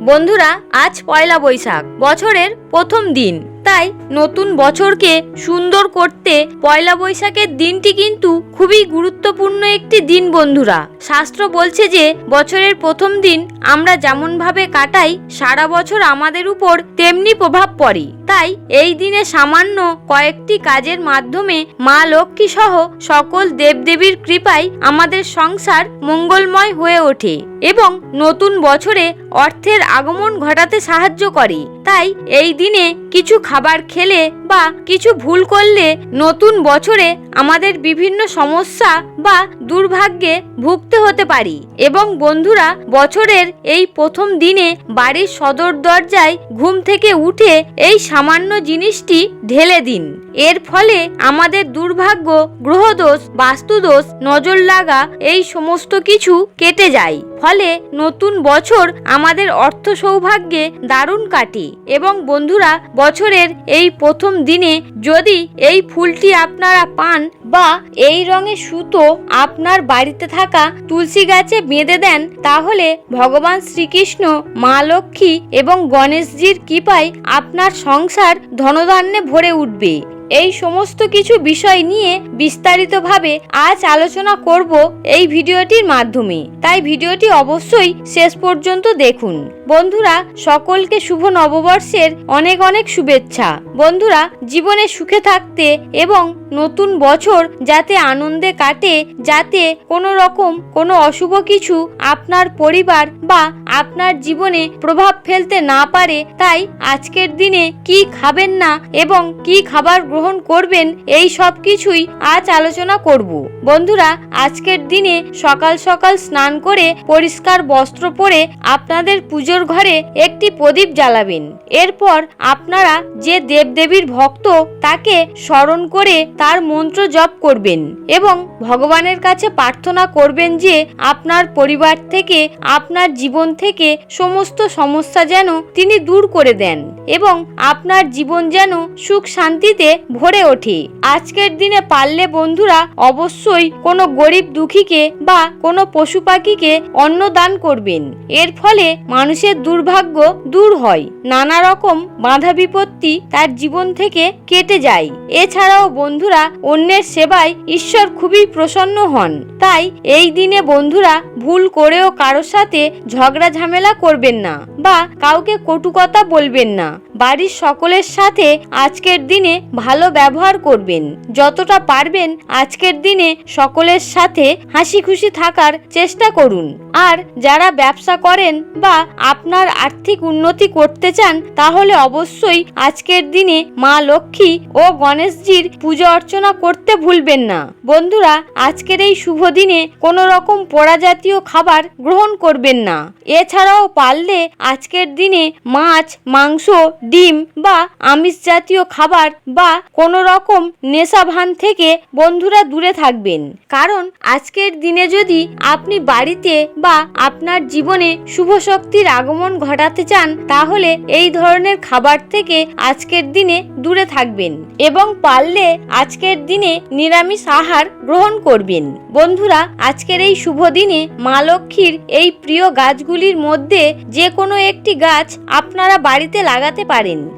বন্ধুরা আজ পয়লা বৈশাখ বছরের প্রথম দিন। তাই নতুন বছরকে সুন্দর করতে পয়লা বৈশাখের দিনটি কিন্তু খুবই গুরুত্বপূর্ণ একটি দিন, বন্ধুরা। শাস্ত্র বলছে যে, বছরের প্রথম দিন আমরা যেমনভাবে কাটাই, সারা বছর আমাদের উপর তেমনি প্রভাব পড়ে। তাই এই দিনে সামান্য কয়েকটি কাজের মাধ্যমে মা লক্ষ্মী সহ সকল দেবদেবীর কৃপায় আমাদের সংসার মঙ্গলময় হয়ে ওঠে এবং নতুন বছরে অর্থের আগমন ঘটাতে সাহায্য করে। তাই এই দিনে কিছু খাবার খেলে বা কিছু ভুল করলে নতুন বছরে আমাদের বিভিন্ন সমস্যা বা দুর্ভাগ্যে ভুগতে হতে পারি। এবং বন্ধুরা, বছরের এই প্রথম দিনে বাড়ির সদর দরজায় ঘুম থেকে উঠে এই সামান্য জিনিসটি ঢেলে দিন। এর ফলে আমাদের দুর্ভাগ্য, গ্রহদোষ, বাস্তুদোষ, নজর লাগা এই সমস্ত কিছু কেটে যায়। ফলে নতুন বছর আমাদের অর্থ সৌভাগ্যে দারুণ কাটে। এবং বন্ধুরা, বছরের এই প্রথম দিনে যদি এই ফুলটি আপনারা পান বা এই রঙের সুতো আপনার বাড়িতে থাকা তুলসী গাছে বেঁধে দেন, তাহলে ভগবান শ্রীকৃষ্ণ, মা লক্ষ্মী এবং গণেশজির কৃপায় আপনার সংসার ধনধান্যে ভরে উঠবে। এই সমস্ত কিছু বিষয় নিয়ে বিস্তারিতভাবে আজ আলোচনা করব এই ভিডিওটির মাধ্যমে। তাই ভিডিওটি অবশ্যই শেষ পর্যন্ত দেখুন। বন্ধুরা, সকলকে শুভ নববর্ষের অনেক অনেক শুভেচ্ছা। বন্ধুরা, জীবনে সুখে থাকতে এবং নতুন বছর যাতে আনন্দে কাটে, যাতে কোনো রকম কোনো অশুভ কিছু আপনার পরিবার বা আপনার জীবনে প্রভাব ফেলতে না পারে, তাই আজকের দিনে কি খাবেন না এবং কি খাবার গ্রহণ করবেন, এই সব কিছুই আজ আলোচনা করব। বন্ধুরা, আজকের দিনে সকাল সকাল স্নান করে পরিষ্কার বস্ত্র পরে আপনাদের পুজোর ঘরে একটি প্রদীপ জ্বালাবেন। এরপর আপনারা যে দেবদেবীর ভক্ত, তাকে স্মরণ করে তার মন্ত্র জপ করবেন এবং ভগবানের কাছে প্রার্থনা করবেন যে আপনার পরিবার থেকে আপনার জীবন থেকে সমস্ত সমস্যা যেন তিনি দূর করে দেন এবং আপনার জীবন যেন সুখ শান্তিতে ভরে ওঠে। আজকের দিনে পারলে বন্ধুরা অবশ্যই কোনো গরিব দুঃখীকে বা কোনো পশু পাখিকে অন্ন দান করবেন। এর ফলে মানুষের দুর্ভাগ্য দূর হয়। নানা রকম বাধা বিপত্তি তার জীবন থেকে কেটে যায়। এছাড়াও বন্ধুরা অন্যের সেবায় ঈশ্বর খুবই প্রসন্ন হন। তাই এই দিনে বন্ধুরা ভুল করেও কারোর সাথে ঝগড়া ঝামেলা করবেন না বা কাউকে কটু কথা বলবেন না। বাড়ির সকলের সাথে আজকের দিনে ভালো ব্যবহার করবেন। যতটা পারবেন আজকের দিনে সকলের সাথে হাসি খুশি থাকার চেষ্টা করুন। আর যারা ব্যবসা করেন বা আপনার আর্থিক উন্নতি করতে চান, তাহলে অবশ্যই আজকের দিনে মা লক্ষ্মী ও গণেশজির পুজো অর্চনা করতে ভুলবেন না। বন্ধুরা, আজকের এই শুভ দিনে কোনো রকম পোড়া জাতীয় খাবার গ্রহণ করবেন না। এছাড়াও পারলে আজকের দিনে মাছ, মাংস ডিম বা আমিষ জাতীয় খাবার বা কোনো রকম নেশা ভান থেকে বন্ধুরা দূরে থাকবেন। কারণ আজকের দিনে যদি আপনি বাড়িতে বা আপনার জীবনে শুভ শক্তির আগমন ঘটাতে চান, তাহলে এই ধরনের খাবার থেকে আজকের দিনে দূরে থাকবেন এবং পারলে আজকের দিনে নিরামিষ আহার গ্রহণ করবেন। বন্ধুরা, আজকের এই শুভ দিনে মা লক্ষ্মীর এই প্রিয় গাছগুলির মধ্যে যে কোনো একটি গাছ আপনারা বাড়িতে লাগাতে পারেন।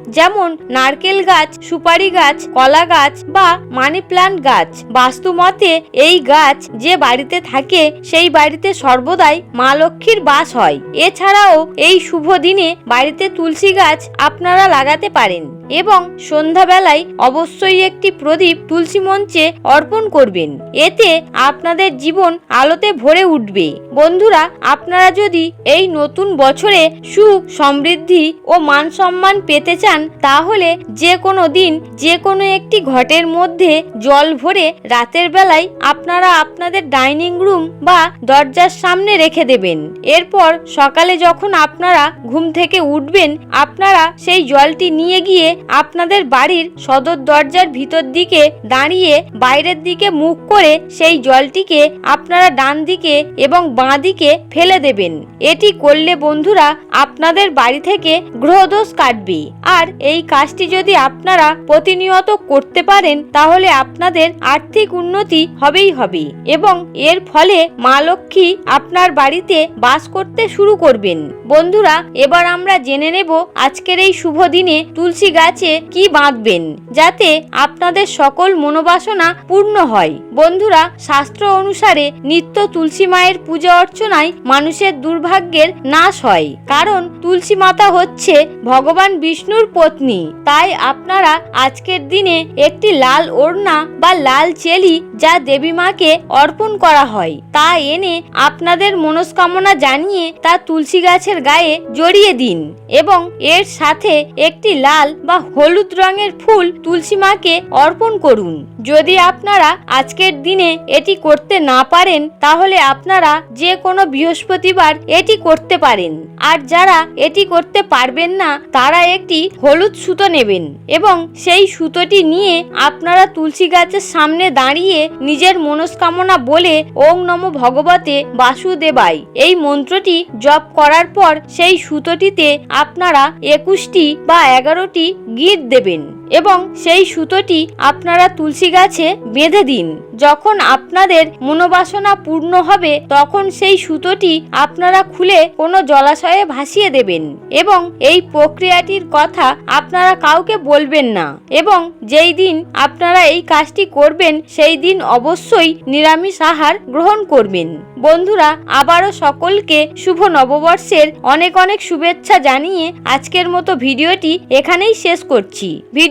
যেমন নারকেল গাছ, সুপারি গাছ, কলা গাছ বা মানি প্লান্ট গাছ। বাস্তু মতে এই গাছ যে বাড়িতে থাকে, সেই বাড়িতে সর্বদাই মা লক্ষ্মীর বাস হয়। এছাড়াও এই শুভ দিনে বাড়িতে তুলসী গাছ আপনারা লাগাতে পারেন এবং সন্ধ্যাবেলায় অবশ্যই একটি প্রদীপ তুলসী মঞ্চে অর্পণ করবেন। এতে আপনাদের জীবন আলোতে ভরে উঠবে। বন্ধুরা, আপনারা যদি এই নতুন বছরে সুখ, সমৃদ্ধি ও মান সম্মান পেতে চান, তাহলে যে কোনো দিন, যে কোনো একটি ঘটের মধ্যে জল ভরে রাতের বেলায় আপনারা আপনাদের ডাইনিং রুম বা দরজার সামনে রেখে দেবেন। এরপর সকালে যখন আপনারা ঘুম থেকে উঠবেন, আপনারা সেই জলটি নিয়ে গিয়ে আপনাদের বাড়ির সদর দরজার ভিতর দিকে দাঁড়িয়ে বাইরের দিকে মুখ করে সেই জলটিকে আপনারা ডান দিকে এবং বাঁ দিকে ফেলে দেবেন। এটি করলে বন্ধুরা আপনাদের বাড়ি থেকে গ্রহদোষ কাটবে। আর এই কাজটি যদি আপনারা প্রতিনিয়ত করতে পারেন, তাহলে আপনাদের আর্থিক উন্নতি হবেই হবে এবং এর ফলে মা লক্ষ্মী আপনার বাড়িতে বাস করতে শুরু করবেন। বন্ধুরা, এবার আমরা জেনে নেব আজকের এই শুভ দিনে তুলসী গাছে কি বাঁধবেন, যাতে আপনাদের সকল মনোবাসনা পূর্ণ হয়। বন্ধুরা, শাস্ত্র অনুসারে নিত্য তুলসী মায়ের পূজা অর্চনায় মানুষের দুর্ভাগ্যের নাশ হয়। কারণ তুলসী মাতা হচ্ছে ভগবান বিষ্ণুর পত্নী। তাই আপনারা আজকের দিনে একটি লাল ওড়না বা লাল চেলি যা দেবী মাকে অর্পণ করা হয়, তা এনে আপনাদের মনস্কামনা জানিয়ে তা তুলসী গাছের গায়ে জড়িয়ে দিন এবং এর সাথে একটি লাল বা হলুদ রঙের ফুল তুলসী মাকে অর্পণ করুন। যদি আপনারা আজকের দিনে এটি করতে না পারেন, তাহলে আপনারা যে কোনো বৃহস্পতিবার এটি করতে পারেন। আর যারা এটি করতে পারবেন না, তারা একটি হলুদ সুতো নেবেন এবং সেই সুতোটি নিয়ে আপনারা তুলসী গাছের সামনে দাঁড়িয়ে নিজের মনস্কামনা বলে ওং নম ভগবতে বাসুদেবাই এই মন্ত্রটি জপ করার পর সেই সুতোটিতে আপনারা একুশটি বা এগারোটি গীত দেবেন। এবং সেই সুতোটি আপনারা তুলসী গাছে বেঁধে দিন। যখন আপনাদের মনোবাসনা পূর্ণ হবে, তখন সেই সুতোটি আপনারা খুলে কোনো জলাশয়ে ভাসিয়ে দেবেন এবং এই প্রক্রিয়াটির কথা আপনারা কাউকে বলবেন না এবং যেই দিন আপনারা এই কাজটি করবেন, সেই দিন অবশ্যই নিরামিষ আহার গ্রহণ করবেন। বন্ধুরা, আবারও সকলকে শুভ নববর্ষের অনেক অনেক শুভেচ্ছা জানিয়ে আজকের মতো ভিডিওটি এখানেই শেষ করছি।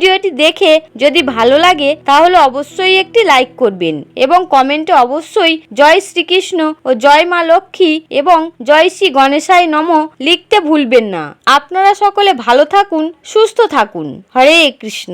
ভিডিওটি দেখে যদি ভালো লাগে, তাহলে অবশ্যই একটি লাইক করবেন এবং কমেন্টে অবশ্যই জয় শ্রীকৃষ্ণ ও জয় মা লক্ষ্মী এবং জয় শ্রী গণেশাই নম লিখতে ভুলবেন না। আপনারা সকলে ভালো থাকুন, সুস্থ থাকুন। হরে কৃষ্ণ।